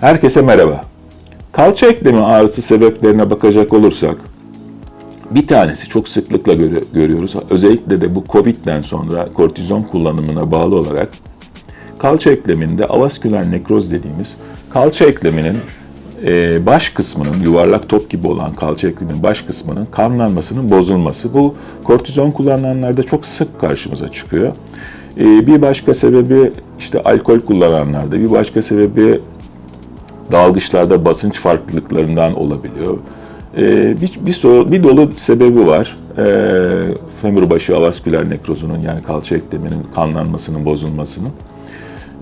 Herkese merhaba. Kalça eklemi ağrısı sebeplerine bakacak olursak, bir tanesi çok sıklıkla görü- görüyoruz. Özellikle de bu Covid'den sonra kortizon kullanımına bağlı olarak kalça ekleminde avasküler nekroz dediğimiz kalça ekleminin e, baş kısmının yuvarlak top gibi olan kalça ekleminin baş kısmının kanlanmasının bozulması. Bu kortizon kullananlarda çok sık karşımıza çıkıyor. E, bir başka sebebi işte alkol kullananlarda, bir başka sebebi dalgıçlarda basınç farklılıklarından olabiliyor. Ee, bir, bir, so- bir dolu sebebi var. Ee, femur başı avasküler nekrozunun yani kalça ekleminin kanlanmasının bozulmasının.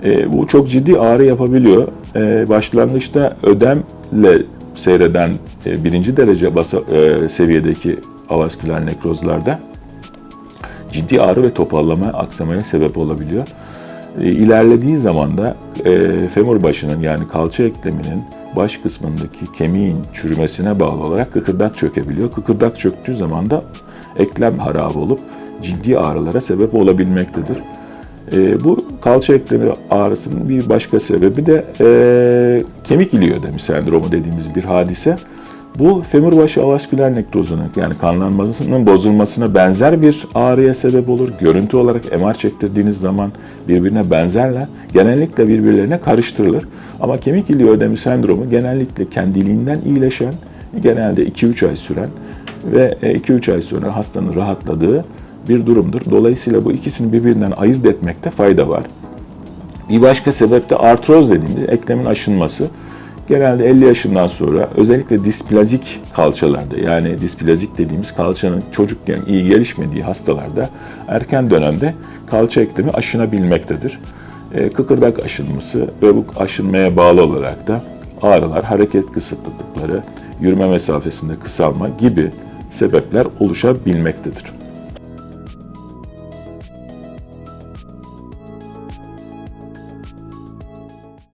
Ee, bu çok ciddi ağrı yapabiliyor. Ee, başlangıçta ödemle seyreden e, birinci derece basa, e, seviyedeki avasküler nekrozlarda ciddi ağrı ve topallama, aksamaya sebep olabiliyor. E, ilerlediği zaman da e, femur başının yani kalça ekleminin baş kısmındaki kemiğin çürümesine bağlı olarak kıkırdak çökebiliyor. Kıkırdak çöktüğü zaman da eklem harap olup ciddi ağrılara sebep olabilmektedir. E, bu kalça eklemi ağrısının bir başka sebebi de e, kemik iliği ödemi sendromu dediğimiz bir hadise. Bu femur başı avasküler nekrozunun yani kanlanmasının bozulmasına benzer bir ağrıya sebep olur. Görüntü olarak MR çektirdiğiniz zaman birbirine benzerler. Genellikle birbirlerine karıştırılır. Ama kemik iliği ödemi sendromu genellikle kendiliğinden iyileşen, genelde 2-3 ay süren ve 2-3 ay sonra hastanın rahatladığı bir durumdur. Dolayısıyla bu ikisini birbirinden ayırt etmekte fayda var. Bir başka sebep de artroz dediğimiz eklemin aşınması. Genelde 50 yaşından sonra özellikle displazik kalçalarda yani displazik dediğimiz kalçanın çocukken iyi gelişmediği hastalarda erken dönemde kalça eklemi aşınabilmektedir. E, kıkırdak aşınması ve bu aşınmaya bağlı olarak da ağrılar, hareket kısıtlılıkları, yürüme mesafesinde kısalma gibi sebepler oluşabilmektedir.